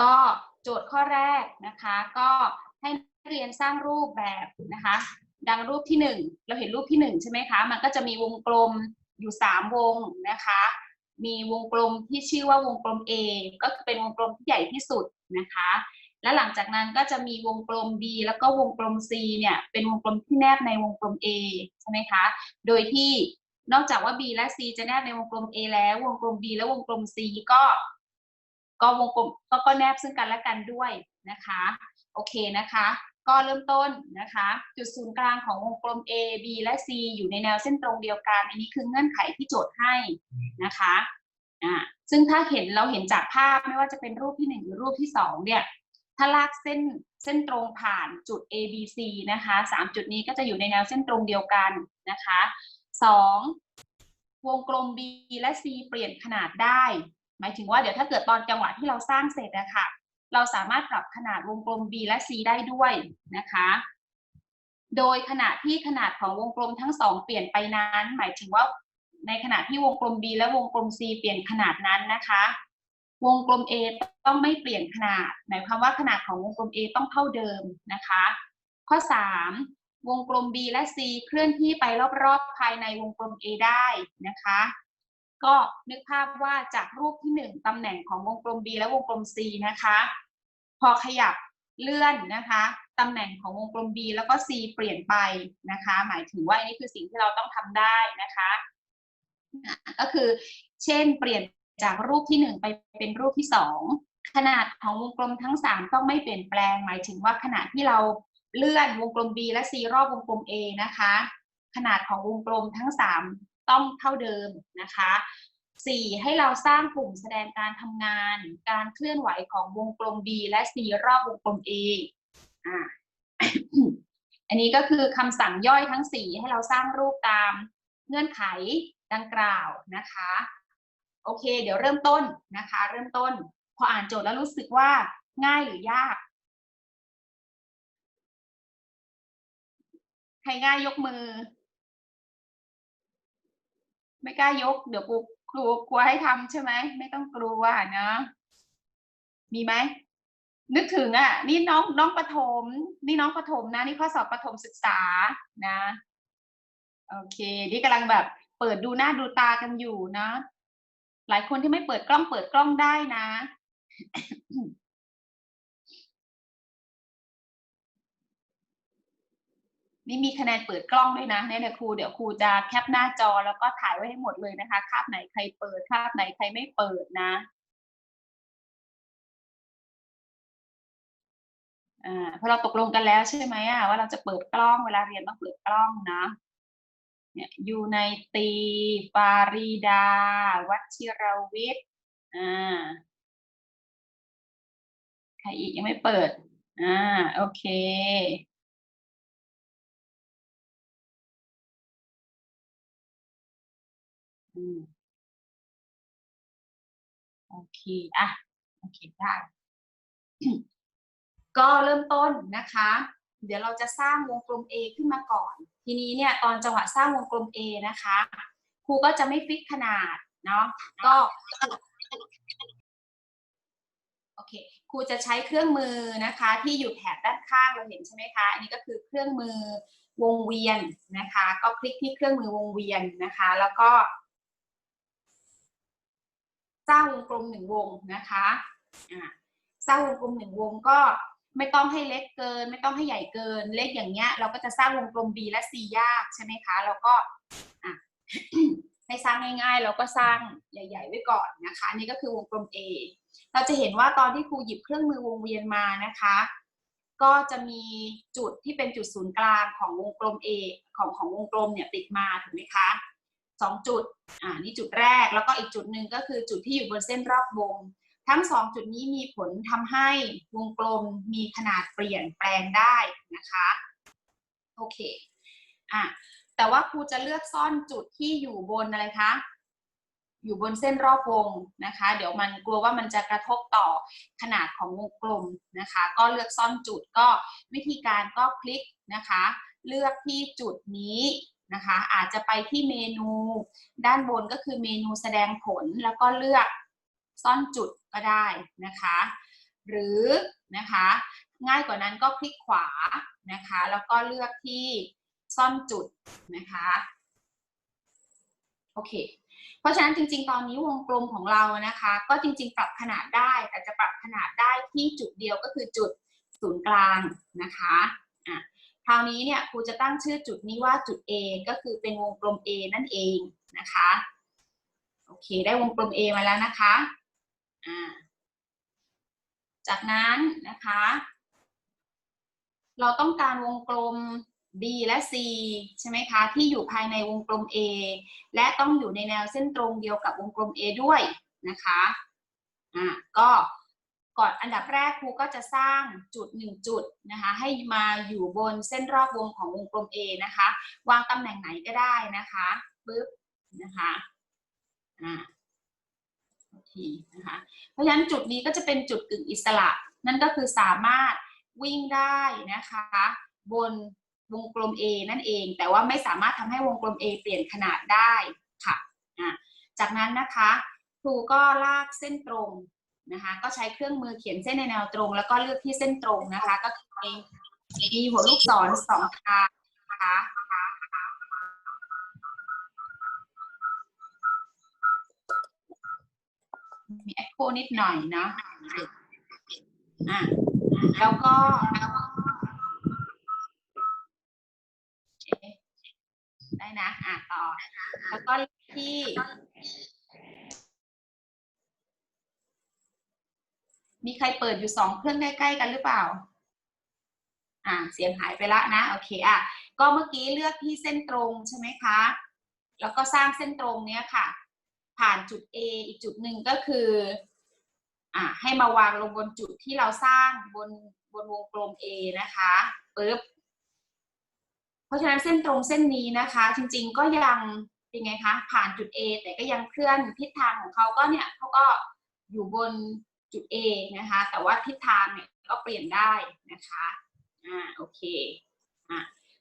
ก็โจทย์ข้อแรกนะคะ ก็ให้นักเรียนสร้างรูปแบบนะคะ ดังรูปที่หนึ่งเราเห็นรูปที่หนึ่งใช่ไหมคะ มันก็จะมีวงกลมอยู่สามวงนะคะ มีวงกลมที่ชื่อว่าวงกลม A ก็คือเป็นวงกลมที่ใหญ่ที่สุดนะคะ และหลังจากนั้นก็จะมีวงกลม B แล้วก็วงกลม C เนี่ยเป็นวงกลมที่แนบในวงกลม A ใช่ไหมคะ โดยที่นอกจากว่า B และ C จะแนบในวงกลม A แล้ววงกลม B และวงกลม C ก็ ก็วงกลมก็ก็แนบซึ่งกันและกันด้วยนะคะ โอเคนะคะ ก็เริ่มต้นนะคะ จุดศูนย์กลางของวงกลม A B และ C อยู่ในแนวเส้นตรงเดียวกันอันนี้คือเงื่อนไขที่โจทย์ให้นะคะอ่าซึ่งถ้าเห็นเราเห็นจากภาพไม่ว่าจะเป็นรูปที่หนึ่งหรือรูปที่สองเนี่ยถ้าลากเส้นเส้นตรงผ่านจุด A B C นะคะสามจุดนี้ก็จะอยู่ในแนวเส้นตรงเดียวกันนะคะสองวงกลม B และ C เปลี่ยนขนาดได้ หมายถึงว่าเดี๋ยวถ้าเกิดตอนจังหวะที่เราสร้างเสร็จอะค่ะ เราสามารถปรับขนาดวงกลม B และ C ได้ด้วยนะคะ โดยขณะที่ขนาดของวงกลมทั้งสองเปลี่ยนไปนั้น หมายถึงว่าในขณะที่วงกลม B และวงกลม C เปลี่ยนขนาดนั้นนะคะ วงกลม A ต้องไม่เปลี่ยนขนาด หมายความว่าขนาดของวงกลม A ต้องเท่าเดิมนะคะ ข้อ 3 วงกลม B และ C เคลื่อนที่ไปรอบๆภายในวงกลม A ได้นะคะ ก็นึกภาพว่าจากรูปที่ 1ตำแหน่งของวงกลม B และวงกลม C นะคะ พอขยับเลื่อนนะคะตำแหน่งของวงกลม B แล้วก็ C เปลี่ยนไปนะคะ หมายถึงว่าอันนี้คือสิ่งที่เราต้องทำได้นะคะอะก็คือเช่นเปลี่ยนจากรูปที่ 1 ไปเป็นรูปที่ 2 ขนาดของวงกลมทั้ง 3 ต้องไม่เปลี่ยนแปลง หมายถึงว่าขณะที่เราเลื่อนวงกลม B และ C รอบวงกลม A นะคะ ขนาดของวงกลมทั้ง 3 ต้องเท่าเดิมนะคะ 4. ให้เราสร้างกลุ่มแสดงการทำงาน การเคลื่อนไหวของวงกลม B และ C รอบวงกลม A อ่าอันนี้ก็คือคำสั่งย่อยทั้ง 4 ให้เราสร้างรูปตามเงื่อนไขดังกล่าวนะคะ โอเค เดี๋ยวเริ่มต้นนะคะ เริ่มต้น พออ่านโจทย์แล้วรู้สึกว่าง่ายหรือยาก ใครง่ายยกมือ ไม่กล้ายก เดี๋ยวกูกลัวกลัวให้ทำใช่ไหมไม่ต้องกลัวนะ มีไหมนึกถึงอะ นี่น้องน้องประถม นี่น้องประถมนะ นี่ข้อสอบประถมศึกษานะ โอเค นี่กำลังแบบเปิดดูหน้าดูตากันอยู่นะ หลายคนที่ไม่เปิดกล้องเปิดกล้องได้นะ นี่มีคะแนนเปิดกล้องด้วยนะเนี่ยครูเดี๋ยวครูจะแคปหน้าจอแล้วก็ถ่ายไว้ให้หมดเลยนะคะ คาบไหนใครเปิด คาบไหนใครไม่เปิดนะอ่าพราะเราตกลงกันแล้วใช่ไหมอะว่าเราจะเปิดกล้องเวลาเรียนต้องเปิดกล้องนะเนี่ยยูไนตีฟารีดา วัชิรวิทย์อ่าใครอีกยังไม่เปิดอ่าโอเค อืมโอเคอะโอเคได้ ก็เริ่มต้นนะคะ เดี๋ยวเราจะสร้างวงกลม A ขึ้นมาก่อน ทีนี้เนี่ย ตอนจังหวะสร้างวงกลม A นะคะ ครูก็จะไม่ฟิกขนาดเนาะก็โอเค ครูจะใช้เครื่องมือนะคะ ที่อยู่แถบด้านข้างเราเห็นใช่ไหมคะ อันนี้ก็คือเครื่องมือวงเวียนนะคะ ก็คลิกที่เครื่องมือวงเวียนนะคะ แล้วก็ สร้างวงกลมหนึ่งวงนะคะสร้างวงกลมหนึ่งวงก็ไม่ต้องให้เล็กเกิน ไม่ต้องให้ใหญ่เกิน เล็กอย่างเงี้ย เราก็จะสร้างวงกลม B และ C ยากใช่ไหมคะแล้วก็ให้สร้างง่ายๆ เราก็สร้างใหญ่ ๆ ไว้ก่อนนะคะ นี่ก็คือวงกลม A เราจะเห็นว่าตอนที่ครูหยิบเครื่องมือวงเวียนมานะคะ ก็จะมีจุดที่เป็นจุดศูนย์กลางของวงกลม A ของของวงกลมเนี่ยติดมาถูกไหมคะ สองจุด อ่า นี่จุดแรก แล้วก็อีกจุดหนึ่งก็คือจุดที่อยู่บนเส้นรอบวง ทั้งสองจุดนี้มีผลทำให้วงกลมมีขนาดเปลี่ยนแปลงได้นะคะ โอเค อะ แต่ว่าครูจะเลือกซ่อนจุดที่อยู่บนอะไรคะ อยู่บนเส้นรอบวงนะคะ เดี๋ยวมันกลัวว่ามันจะกระทบต่อขนาดของวงกลมนะคะ ก็เลือกซ่อนจุดก็วิธีการก็คลิกนะคะ เลือกที่จุดนี้ นะคะ อาจจะไปที่เมนูด้านบนก็คือเมนูแสดงผลแล้วก็เลือกซ่อนจุดก็ได้นะคะ หรือนะคะง่ายกว่านั้นก็คลิกขวานะคะ แล้วก็เลือกที่ซ่อนจุดนะคะโอเค เพราะฉะนั้นจริง ๆ ตอนนี้วงกลมของเรานะคะ ก็จริง ๆ ปรับขนาดได้ แต่จะปรับขนาดได้ที่จุดเดียวก็คือจุดศูนย์กลางนะคะอะ คราวนี้เนี่ยครูจะตั้งชื่อจุดนี้ว่าจุด A ก็คือเป็นวงกลม A นั่นเองนะคะ โอเค ได้วงกลม A มาแล้วนะคะอ่าจากนั้นนะคะ เราต้องการวงกลม B และ C ใช่ไหมคะ ที่อยู่ภายในวงกลม A และต้องอยู่ในแนวเส้นตรงเดียวกับวงกลม A ด้วยนะคะอ่าก็ ก่อนอันดับแรกครูก็จะสร้างจุดหนึ่งจุดนะคะให้มาอยู่บนเส้นรอบวงของวงกลม A นะคะวางตำแหน่งไหนก็ได้นะคะปึ๊บนะคะอ่าโอเคนะคะเพราะฉะนั้นจุดนี้ก็จะเป็นจุดกึ่งอิสระ นั่นก็คือสามารถวิ่งได้นะคะบนวงกลม A นั่นเอง แต่ว่าไม่สามารถทำให้วงกลม A เปลี่ยนขนาดได้ค่ะอะจากนั้นนะคะครูก็ลากเส้นตรง นะคะ ก็ใช้เครื่องมือเขียนเส้นในแนวตรง แล้วก็เลือกที่เส้นตรงนะคะ ก็คือมีหัวลูกศรสองทางนะคะมีแอคโคนิดหน่อยเนาะอะแล้วก็ได้นะ อะต่อ แล้วก็ที่ มีใครเปิดอยู่สองเครื่องใกล้ๆกันหรือเปล่า อ่า เสียงหายไปละนะ โอเคอะ ก็เมื่อกี้เลือกที่เส้นตรงใช่ไหมคะ แล้วก็สร้างเส้นตรงเนี้ยค่ะ ผ่านจุด A อีกจุดหนึ่งก็คือ อ่า ให้มาวางลงบนจุดที่เราสร้างบนบนวงกลม A นะคะปึ๊บ เพราะฉะนั้นเส้นตรงเส้นนี้นะคะ จริง ๆ ก็ยังเป็นไงคะ ผ่านจุด A แต่ก็ยังเคลื่อนทิศทางของเขาก็เนี่ยเขาก็อยู่บน จุด A นะคะ แต่ว่าทิศทางเนี่ยก็เปลี่ยนได้นะคะ อ่า โอเค อะ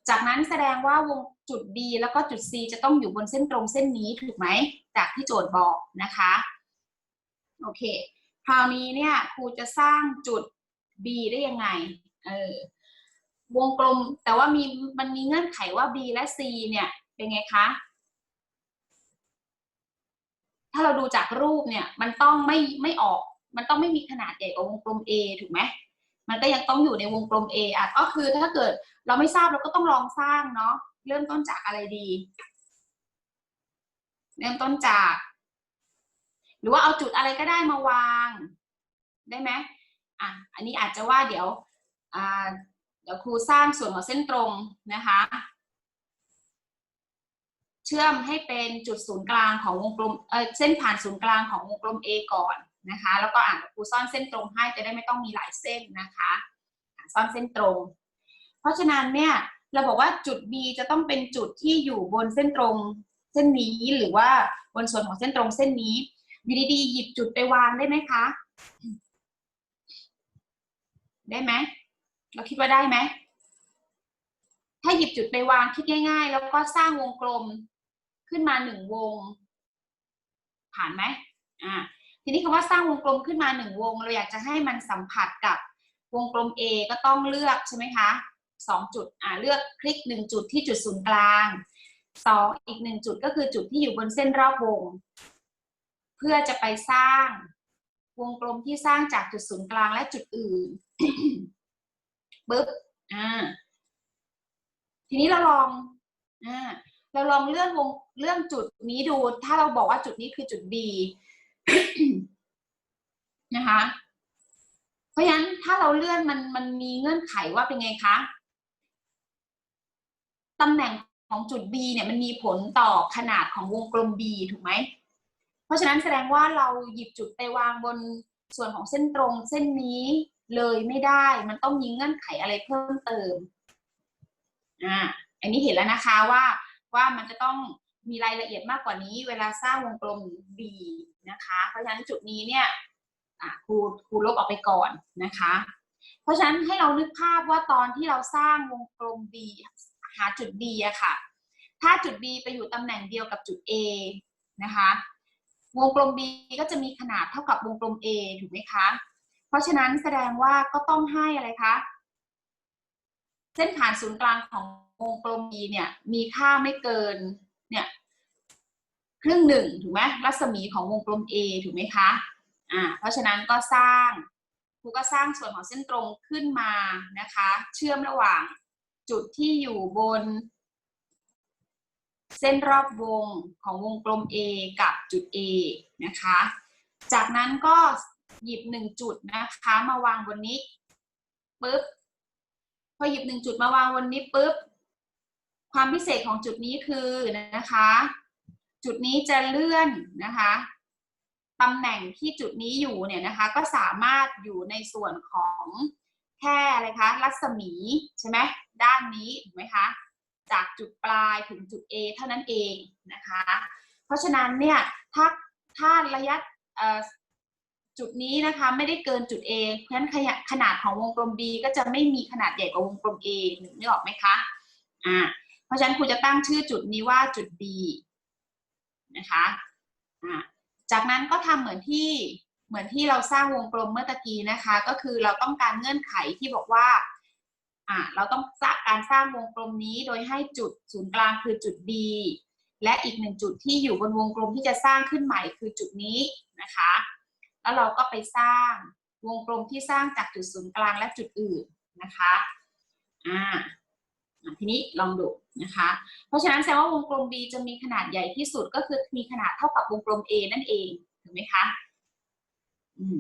จากนั้นแสดงว่าวงจุด B แล้วก็จุด C จะต้องอยู่บนเส้นตรงเส้นนี้ถูกไหม จากที่โจทย์บอกนะคะ โอเค คราวนี้เนี่ยครูจะสร้างจุด B ได้ยังไง เออ วงกลม แต่ว่ามีมันมีเงื่อนไขว่า B และ C เนี่ย เป็นไงคะ ถ้าเราดูจากรูปเนี่ย มันต้องไม่ไม่ออก มันต้องไม่มีขนาดใหญ่กว่าวงกลม A ถูกไหมมันก็ยังต้องอยู่ในวงกลม A อะก็คือถ้าเกิดเราไม่ทราบเราก็ต้องลองสร้างเนาะเริ่มต้นจากอะไรดี เริ่มต้นจาก หรือว่าเอาจุดอะไรก็ได้มาวางได้ไหมอะอันนี้อาจจะว่าเดี๋ยวอ่าเดี๋ยวครูสร้างส่วนของเส้นตรงนะคะ เชื่อมให้เป็นจุดศูนย์กลางของวงกลมเออเส้นผ่านศูนย์กลางของวงกลม A ก่อน นะคะ แล้วก็อ่านครูซ่อนเส้นตรงให้จะได้ไม่ต้องมีหลายเส้นนะคะอะซ่อนเส้นตรง เพราะฉะนั้นเนี่ยเราบอกว่าจุด B จะต้องเป็นจุดที่อยู่บนเส้นตรงเส้นนี้หรือว่าบนส่วนของเส้นตรงเส้นนี้อยู่ดีๆหยิบจุดไปวางได้ไหมคะ ได้ไหมเราคิดว่าได้ไหมถ้าหยิบจุดไปวางคิดง่ายๆ แล้วก็สร้างวงกลมขึ้นมาหนึ่งวง ผ่านไหมอ่า ทีนี้คำว่าสร้างวงกลมขึ้นมาหนึ่งวง เราอยากจะให้มันสัมผัสกับวงกลม A ก็ต้องเลือกใช่ไหมคะสองจุดอ่าเลือกคลิกหนึ่งจุดที่จุดศูนย์กลางสองอีกหนึ่งจุดก็คือจุดที่อยู่บนเส้นรอบวง เพื่อจะไปสร้างวงกลมที่สร้างจากจุดศูนย์กลางและจุดอื่นปึ๊บอ่าทีนี้เราลองอ่าเราลองเลื่อนวงเลื่อนจุดนี้ดู ถ้าเราบอกว่าจุดนี้คือจุด B นะคะ เพราะฉะนั้นถ้าเราเลื่อนมันมันมีเงื่อนไขว่าเป็นไงคะตำแหน่งของจุด B เนี่ยมันมีผลต่อขนาดของวงกลม B ถูกไหม เพราะฉะนั้นแสดงว่าเราหยิบจุดไปวางบนส่วนของเส้นตรงเส้นนี้เลยไม่ได้ มันต้องมีเงื่อนไขอะไรเพิ่มเติม อ่า อันนี้เห็นแล้วนะคะว่าว่ามันจะต้อง มีรายละเอียดมากกว่านี้ เวลาสร้างวงกลม B นะคะ เพราะฉะนั้นจุดนี้เนี่ยครูครูลบออกไปก่อนนะคะ เพราะฉะนั้นให้เรานึกภาพว่าตอนที่เราสร้างวงกลม B หาจุด B อะค่ะ ถ้าจุด B ไปอยู่ตำแหน่งเดียวกับจุด A นะคะ วงกลม B ก็จะมีขนาดเท่ากับวงกลม A ถูกไหมคะ เพราะฉะนั้นแสดงว่าก็ต้องให้อะไรคะ เส้นผ่านศูนย์กลางของวงกลม B เนี่ยมีค่าไม่เกิน ครึ่งหนึ่งถูกไหมรัศมีของวงกลม A ถูกไหมคะอ่าเพราะฉะนั้นก็สร้างครูก็สร้างส่วนของเส้นตรงขึ้นมานะคะ เชื่อมระหว่างจุดที่อยู่บน เส้นรอบวงของวงกลม A กับจุด A นะคะ จากนั้นก็หยิบหนึ่งจุดนะคะมาวางบนนี้ปุ๊บพอหยิบหนึ่งจุดมาวางบนนี้ปุ๊บความพิเศษของจุดนี้คือนะคะ จุดนี้จะเลื่อนนะคะตำแหน่งที่จุดนี้อยู่เนี่ยนะคะ ก็สามารถอยู่ในส่วนของแค่อะไรคะรัศมีใช่ไหมด้านนี้ถูกไหมคะจากจุดปลายถึงจุด A เท่านั้นเองนะคะ เพราะฉะนั้นเนี่ยถ้าถ้าระยะจุดนี้นะคะไม่ได้เกินจุด A เพราะฉะนั้นขนาดของวงกลม B ก็จะไม่มีขนาดใหญ่กว่าวงกลม A นึกออกไหมคะอ่าเพราะฉะนั้นครูจะตั้งชื่อจุดนี้ว่าจุด B นะคะจากนั้นก็ทำเหมือนที่เหมือนที่เราสร้างวงกลมเมื่อตะกี้นะคะ ก็คือเราต้องการเงื่อนไขที่บอกว่าอ่าเราต้องสร้างการสร้างวงกลมนี้โดยให้จุดศูนย์กลางคือจุด B และอีกหนึ่งจุดที่อยู่บนวงกลมที่จะสร้างขึ้นใหม่คือจุดนี้นะคะ แล้วเราก็ไปสร้างวงกลมที่สร้างจากจุดศูนย์กลางและจุดอื่นนะคะอ่า ทีนี้ลองดูนะคะ เพราะฉะนั้นแสดงว่าวงกลม B จะมีขนาดใหญ่ที่สุดก็คือมีขนาดเท่ากับวงกลม A นั่นเองถูกไหมคะอืม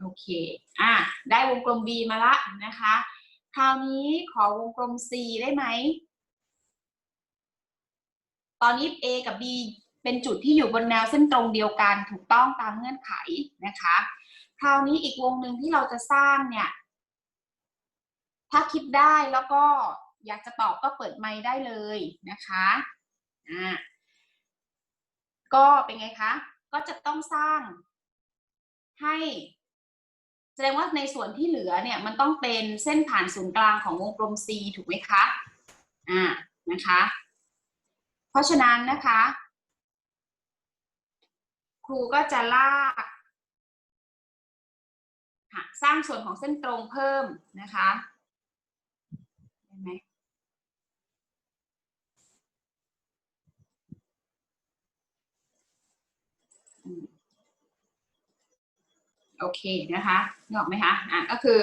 โอเค อะ ได้วงกลม B มาละนะคะ คราวนี้ขอวงกลม C ได้ไหม ตอนนี้ A กับ B เป็นจุดที่อยู่บนแนวเส้นตรงเดียวกันถูกต้องตามเงื่อนไขนะคะ คราวนี้อีกวงหนึ่งที่เราจะสร้างเนี่ย ถ้าคิดได้แล้วก็อยากจะตอบก็เปิดไมค์ได้เลยนะคะอ่าก็เป็นไงคะ ก็จะต้องสร้างให้ แสดงว่าในส่วนที่เหลือเนี่ยมันต้องเป็นเส้นผ่านศูนย์กลางของวงกลม C ถูกไหมคะอ่านะคะ เพราะฉะนั้นนะคะ ครูก็จะลากสร้างส่วนของเส้นตรงเพิ่มนะคะเห็นไหม โอเคนะคะนึกออกไหมคะอะก็คือ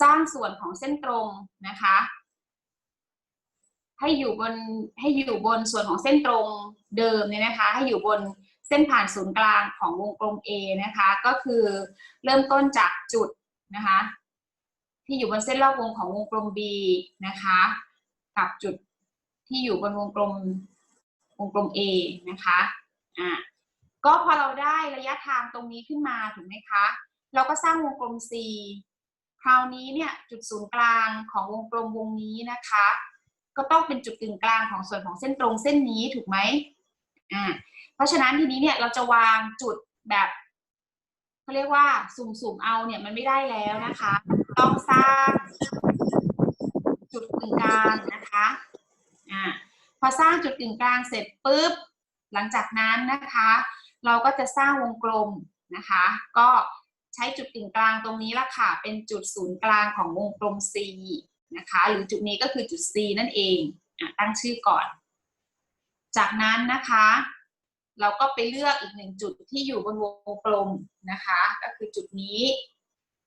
สร้างส่วนของเส้นตรงนะคะ ให้อยู่บนให้อยู่บนส่วนของเส้นตรงเดิมเนี่ยนะคะ ให้อยู่บนเส้นผ่านศูนย์กลางของวงกลม A นะคะ ก็คือเริ่มต้นจากจุดนะคะ ที่อยู่บนเส้นรอบวงของวงกลม B นะคะ กับจุดที่อยู่บนวงกลมวงกลม A นะคะอะก็พอเราได้ระยะทางตรงนี้ขึ้นมาถูกไหมคะ เราก็สร้างวงกลม C คราวนี้เนี่ยจุดศูนย์กลางของวงกลมวงนี้นะคะ ก็ต้องเป็นจุดกึ่งกลางของส่วนของเส้นตรงเส้นนี้ถูกไหมอ่าเพราะฉะนั้นทีนี้เนี่ยเราจะวางจุดแบบเขาเรียกว่าสุ่มๆเอาเนี่ยมันไม่ได้แล้วนะคะ ต้องสร้างจุดกึ่งกลางนะคะอ่าพอสร้างจุดกึ่งกลางเสร็จปุ๊บหลังจากนั้นนะคะ เราก็จะสร้างวงกลมนะคะ ก็ ช้จุดกึ่งกลางตรงนี้ละค่ะ เป็นจุดศูนย์กลางของวงกลม C นะคะ หรือจุดนี้ก็คือจุด C นั่นเองอตั้งชื่อก่อน จากนั้นนะคะ เราก็ไปเลือกอีกหนึ่งจุดที่อยู่บนวงกลมนะคะ ก็คือจุดนี้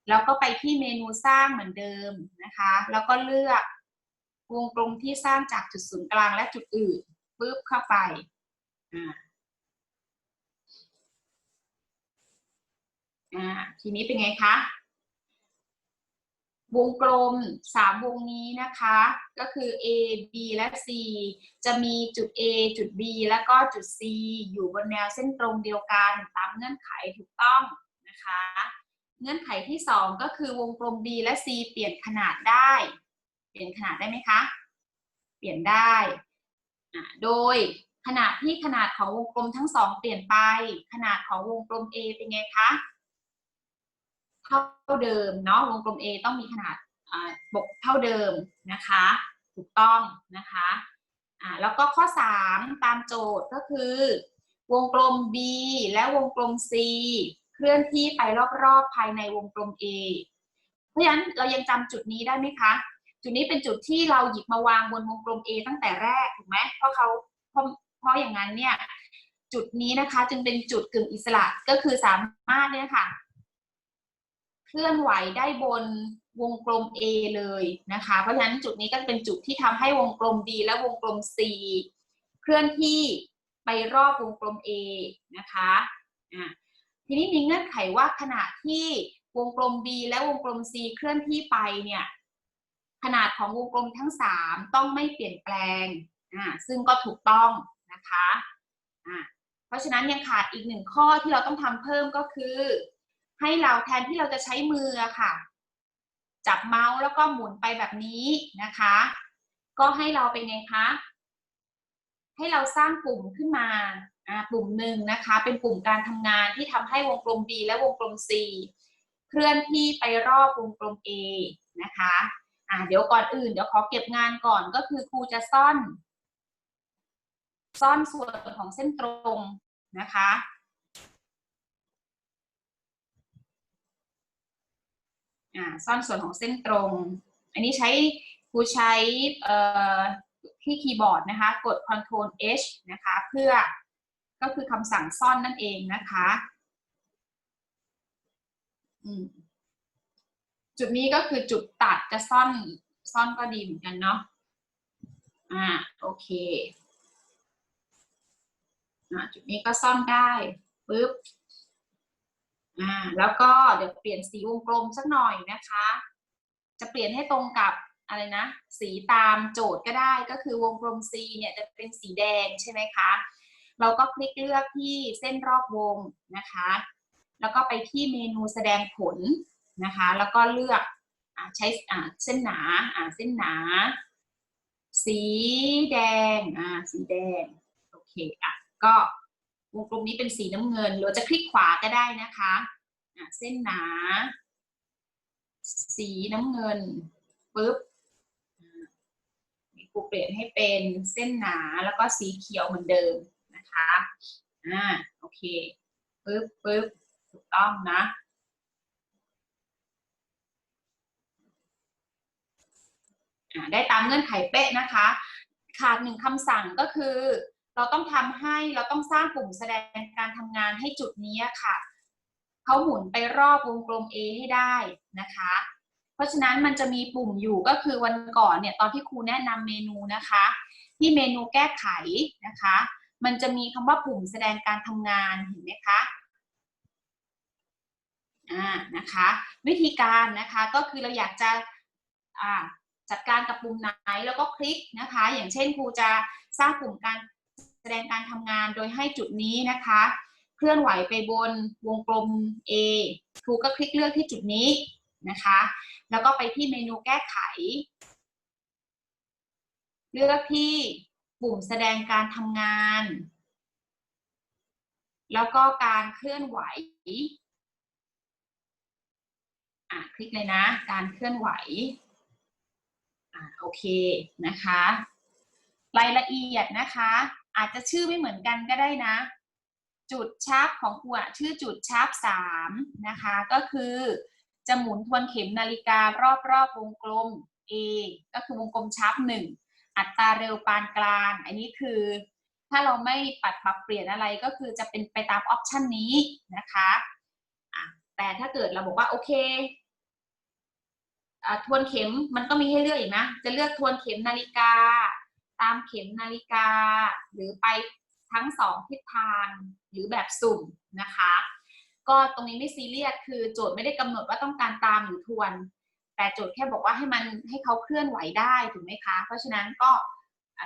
แล้วก็ไปที่เมนูสร้างเหมือนเดิมนะคะ แล้วก็เลือกวงกลมที่สร้างจากจุดศูนย์กลางและจุดอื่นปุ๊บเข้าไปอ่า อ่าทีนี้เป็นไงคะวงกลมสามวงนี้นะคะ ก็คือ A B และ C จะมีจุด A จุด B แล้วก็จุด C อยู่บนแนวเส้นตรงเดียวกันตามเงื่อนไขถูกต้องนะคะ เงื่อนไขที่สองก็คือวงกลม B และ C เปลี่ยนขนาดได้ เปลี่ยนขนาดได้ไหมคะ เปลี่ยนได้ โดยขนาดที่ขนาดของวงกลมทั้งสองเปลี่ยนไป ขนาดของวงกลม A เป็นไงคะ เท่าเดิมเนาะวงกลม A ต้องมีขนาดบกเท่าเดิมนะคะ ถูกต้องนะคะอ่าแล้วก็ข้อ 3 ตามโจทย์ก็คือ วงกลม B และวงกลม C เคลื่อนที่ไปรอบๆภายในวงกลม A เพราะฉะนั้นเรายังจำจุดนี้ได้ไหมคะ จุดนี้เป็นจุดที่เราหยิบมาวางบนวงกลม A ตั้งแต่แรกถูกไหมเพราะเขาเพราะเพราะอย่างนั้นเนี่ยจุดนี้นะคะจึงเป็นจุดกึ่งอิสระก็คือสามารถเนี่ยค่ะ เคลื่อนไหวได้บนวงกลม A เลยนะคะ เพราะฉะนั้นจุดนี้ก็เป็นจุดที่ทำให้วงกลม D และวงกลม C เคลื่อนที่ไปรอบวงกลม A นะคะะทีนี้มีเงื่อนไขว่าขณะที่วงกลม B และวงกลม C เคลื่อนที่ไปเนี่ยขนาดของวงกลมทั้ง 3 ต้องไม่เปลี่ยนแปลงอ่าซึ่งก็ถูกต้องนะคะอ่าเพราะฉะนั้นยังขาดอีกหนึ่งข้อที่เราต้องทำเพิ่มก็คือ ให้เราแทนที่เราจะใช้มือค่ะ จับเมาส์แล้วก็หมุนไปแบบนี้นะคะ ก็ให้เราเป็นไงคะ ให้เราสร้างปุ่มขึ้นมาอ่าปุ่มหนึ่งนะคะ เป็นปุ่มการทำงานที่ทำให้วงกลม B และวงกลม C เคลื่อนที่ไปรอบวงกลม A นะคะอ่าเดี๋ยวก่อนอื่นเดี๋ยวขอเก็บงานก่อนก็คือครูจะซ่อน ซ่อนส่วนของเส้นตรงนะคะ อ่าซ่อนส่วนของเส้นตรง อันนี้ใช้ครูใช้เอ่อที่คีย์บอร์ดนะคะ กด Ctrl H นะคะ เพื่อก็คือคำสั่งซ่อนนั่นเองนะคะจุดนี้ก็คือจุดตัดจะซ่อนซ่อนก็ดีเหมือนกันเนาะอ่าโอเคจุดนี้ก็ซ่อนได้ปึ๊บ อ่าแล้วก็เดี๋ยวเปลี่ยนสีวงกลมสักหน่อยนะคะ จะเปลี่ยนให้ตรงกับอะไรนะ สีตามโจทย์ก็ได้ก็คือวงกลม C เนี่ยจะเป็นสีแดงใช่ไหมคะ เราก็คลิกเลือกที่เส้นรอบวงนะคะ แล้วก็ไปที่เมนูแสดงผลนะคะ แล้วก็เลือกอใช้เส้นหนาอเส้นหนา สีแดงอ่าสีแดงโอเคอะก็ วงกลมนี้เป็นสีน้ำเงิน หรือจะคลิกขวาก็ได้นะคะะเส้นหนา สีน้ำเงินปุ๊บอ่านี่ครูเปลี่ยนให้เป็นเส้นหนาแล้วก็สีเขียวเหมือนเดิมนะคะอ่าโอเคปุ๊บปุ๊บถูกต้องนะอ่าได้ตามเงื่อนไขเป๊ะนะคะ ขาดหนึ่งคำสั่งก็คือ เราต้องทำให้เราต้องสร้างปุ่มแสดงการทำงานให้จุดนี้ค่ะเขาหมุนไปรอบวงกลม A ให้ได้นะคะ เพราะฉะนั้นมันจะมีปุ่มอยู่ก็คือวันก่อนเนี่ยตอนที่ครูแนะนำเมนูนะคะ ที่เมนูแก้ไขนะคะ มันจะมีคำว่าปุ่มแสดงการทำงานเห็นไหมคะอ่านะคะ วิธีการนะคะก็คือเราอยากจะอ่าจัดการกับปุ่มไหนแล้วก็คลิกนะคะ อย่างเช่นครูจะสร้างปุ่มการ แสดงการทำงานโดยให้จุดนี้นะคะ เคลื่อนไหวไปบนวงกลม A ครูก็คลิกเลือกที่จุดนี้นะคะ แล้วก็ไปที่เมนูแก้ไข เลือกที่ปุ่มแสดงการทำงาน แล้วก็การเคลื่อนไหวอะคลิกเลยนะ การเคลื่อนไหวอ่าโอเคนะคะ รายละเอียดนะคะ อาจจะชื่อไม่เหมือนกันก็ได้นะ จุดชาร์ปของครูอะชื่อจุดชาร์ปสามนะคะ ก็คือจะหมุนทวนเข็มนาฬิการอบรอบวงกลม A ก็คือวงกลมชาร์ปหนึ่งอัตราเร็วปานกลาง อันนี้คือ ถ้าเราไม่ปัดปรับเปลี่ยนอะไรก็คือจะเป็นไปตามออปชันนี้นะคะแต่ถ้าเกิดเราบอกว่าโอเคอทวนเข็มมันก็มีให้เลือกอีกนะ จะเลือกทวนเข็มนาฬิกา ตามเข็มนาฬิกา หรือไปทั้งสองทิศทางหรือแบบสุ่มนะคะ ก็ตรงนี้ไม่ซีเรียสคือโจทย์ไม่ได้กำหนดว่าต้องการตามหรือทวน แต่โจทย์แค่บอกว่าให้มันให้เขาเคลื่อนไหวได้ถูกไหมคะ เพราะฉะนั้นก็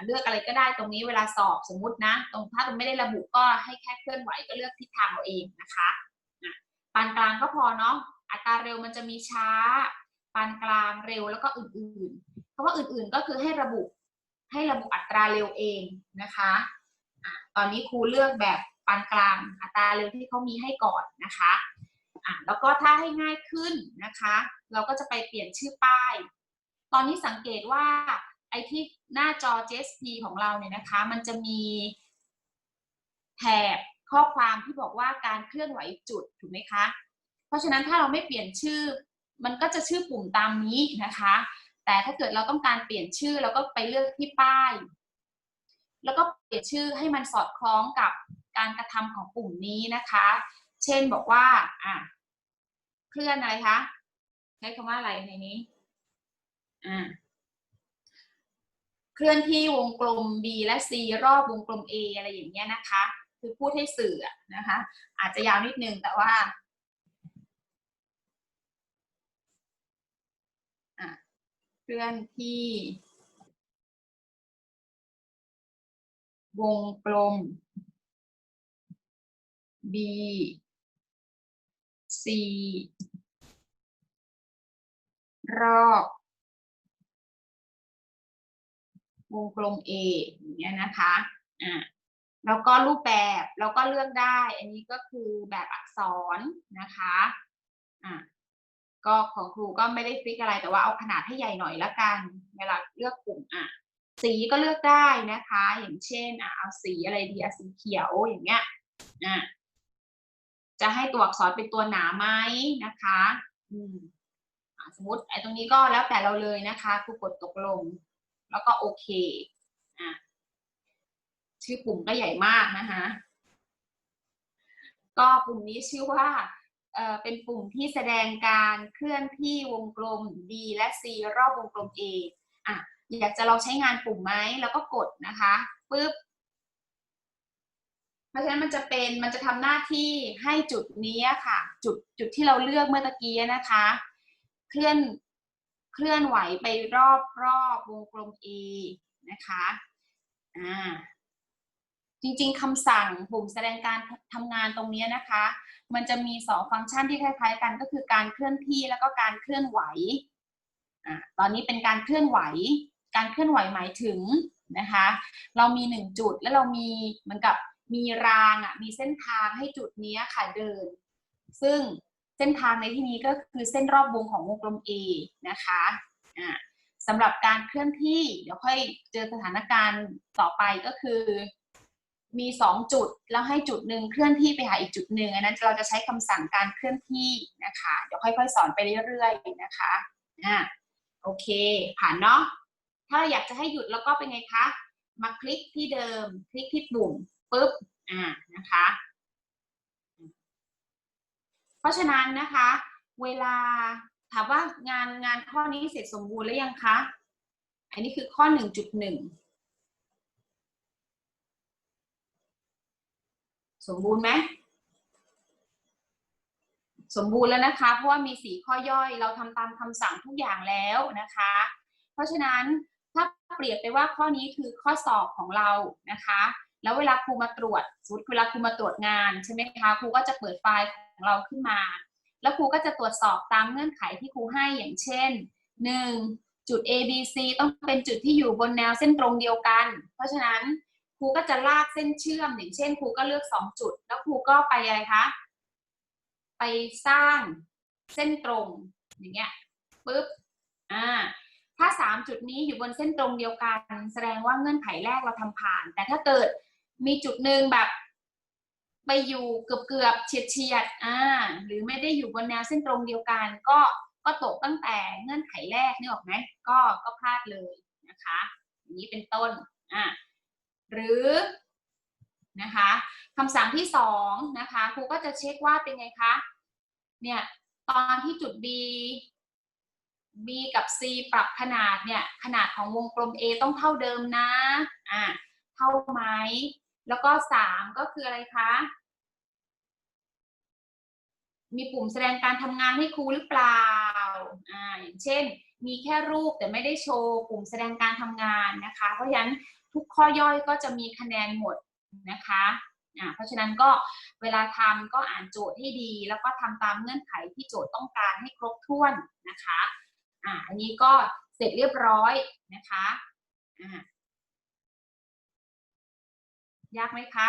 เลือกอะไรก็ได้ตรงนี้เวลาสอบสมมุตินะ ตรงถ้าตรงไม่ได้ระบุก็ให้แค่เคลื่อนไหวก็เลือกทิศทางเอาเองนะคะอะปานกลางก็พอเนาะอัตราเร็วมันจะมีช้าปานกลางเร็วแล้วก็อื่นๆเพราะว่าอื่นๆก็คือให้ระบุ ให้ระบุอัตราเร็วเองนะคะอะตอนนี้ครูเลือกแบบปานกลางอัตราเร็วที่เขามีให้ก่อนนะคะอะแล้วก็ถ้าให้ง่ายขึ้นนะคะ เราก็จะไปเปลี่ยนชื่อป้าย ตอนนี้สังเกตว่าไอ้ที่หน้าจอ JSP ของเราเนี่ยนะคะ มันจะมีแถบข้อความที่บอกว่าการเคลื่อนไหวจุดถูกไหมคะ เพราะฉะนั้นถ้าเราไม่เปลี่ยนชื่อ มันก็จะชื่อปุ่มตามนี้นะคะ แต่ถ้าเกิดเราต้องการเปลี่ยนชื่อเราก็ไปเลือกที่ป้าย แล้วก็เปลี่ยนชื่อให้มันสอดคล้องกับการกระทำของปุ่มนี้นะคะ เช่นบอกว่าอะเคลื่อนอะไรคะใช้คำว่าอะไรในนี้อ่าเคลื่อนที่วงกลม B และ C รอบวงกลม A อะไรอย่างเงี้ยนะคะ คือพูดให้สื่อนะคะ อาจจะยาวนิดนึงแต่ว่า อะ เคลื่อนที่ วงกลม B C รอบวงกลม A อย่างเงี้ยนะคะอ่าแล้วก็รูปแบบเราก็เลือกได้ อันนี้ก็คือแบบอักษรนะคะอ่า ก็ของครูก็ไม่ได้ฟิกอะไรแต่ว่าเอาขนาดให้ใหญ่หน่อยละกันเวลาเลือกปุ่มอะสีก็เลือกได้นะคะ อย่างเช่นอะเอาสีอะไรดีอะสีเขียวอย่างเงี้ยอะจะให้ตัวอักษรเป็นตัวหนาไหมนะคะอืมอสมมติไอ้ตรงนี้ก็แล้วแต่เราเลยนะคะครูกดตกลง แล้วก็โอเคอะชื่อปุ่มก็ใหญ่มากนะคะก็ปุ่มนี้ชื่อว่า เป็นปุ่มที่แสดงการเคลื่อนที่วงกลม D และ C รอบวงกลม A อะอยากจะลองใช้งานปุ่มไหมแล้วก็กดนะคะปึ๊บเพราะฉะนั้นมันจะเป็นมันจะทำหน้าที่ให้จุดนี้ค่ะ จุดจุดที่เราเลือกเมื่อตะกี้นะคะ เคลื่อนเคลื่อนไหวไปรอบรอบวงกลม A นะคะอ่าจริงๆคำสั่งปุ่มแสดงการทำงานตรงนี้นะคะ มันจะมีสองฟังก์ชันที่คล้าย ๆ กันก็คือการเคลื่อนที่แล้วก็การเคลื่อนไหวอ่าตอนนี้เป็นการเคลื่อนไหว การเคลื่อนไหวหมายถึงนะคะ เรามีหนึ่งจุดแล้วเรามีเหมือนกับมีรางอะมีเส้นทางให้จุดนี้ค่ะเดิน ซึ่งเส้นทางในที่นี้ก็คือเส้นรอบวงของวงกลม A นะคะอ่าสำหรับการเคลื่อนที่เดี๋ยวค่อยเจอสถานการณ์ต่อไปก็คือ มี 2 จุด แล้วให้จุดหนึ่งเคลื่อนที่ไปหาอีกจุดหนึ่งอันนั้นเราจะใช้คำสั่งการเคลื่อนที่นะคะ เดี๋ยวค่อยๆ สอนไปเรื่อยๆนะคะอ่าโอเค ผ่านเนาะถ้าอยากจะให้หยุดแล้วก็เป็นไงคะ มาคลิกที่เดิม คลิกที่ปุ่มปุ๊บอ่านะคะ เพราะฉะนั้นนะคะ เวลาถามว่างานงานข้อนี้เสร็จสมบูรณ์หรือยังคะ อันนี้คือข้อ 1.1 สมบูรณ์ไหมสมบูรณ์แล้วนะคะ เพราะว่ามีสีข้อย่อยเราทำตามคำสั่งทุกอย่างแล้วนะคะ เพราะฉะนั้นถ้าเปรียบไปว่าข้อนี้คือข้อสอบของเรานะคะ แล้วเวลาครูมาตรวจสมมติเวลาครูมาตรวจงานใช่ไหมคะครูก็จะเปิดไฟล์ของเราขึ้นมา แล้วครูก็จะตรวจสอบตามเงื่อนไขที่ครูให้อย่างเช่น 1. จุด A B C ต้องเป็นจุดที่อยู่บนแนวเส้นตรงเดียวกัน เพราะฉะนั้น ครูก็จะลากเส้นเชื่อมอย่างเช่นครูก็เลือก 2 จุด แล้วครูก็ไปอะไรคะไปสร้างเส้นตรงอย่างเงี้ยปุ๊บอ่าถ้า 3 จุดนี้อยู่บนเส้นตรงเดียวกัน แสดงว่าเงื่อนไขแรกเราทำผ่าน แต่ถ้าเกิดมีจุดหนึ่งแบบ ไปอยู่เกือบเกือบๆเฉียดเฉียดๆอ่าหรือไม่ได้อยู่บนแนวเส้นตรงเดียวกัน ก็ก็ตกตั้งแต่เงื่อนไขแรกนี่ออกไหมก็ก็พลาดเลยนะคะอย่างนี้เป็นต้นอ่า หรือนะคะคำสั่งที่สองนะคะครูก็จะเช็คว่าเป็นไงคะเนี่ยตอนที่จุด B B กับ C ปรับขนาดเนี่ยขนาดของวงกลม A ต้องเท่าเดิมนะอ่าเท่าไหมแล้วก็สามก็คืออะไรคะมีปุ่มแสดงการทำงานให้ครูหรือเปล่าอ่าอย่างเช่น มีแค่รูปแต่ไม่ได้โชว์ปุ่มแสดงการทำงานนะคะ เพราะฉะนั้น ทุกข้อย่อยก็จะมีคะแนนหมดนะคะอ่าเพราะฉะนั้นก็เวลาทำก็อ่านโจทย์ให้ดี แล้วก็ทำตามเงื่อนไขที่โจทย์ต้องการให้ครบถ้วนนะคะอ่าอันนี้ก็เสร็จเรียบร้อยนะคะอ่ายากไหมคะ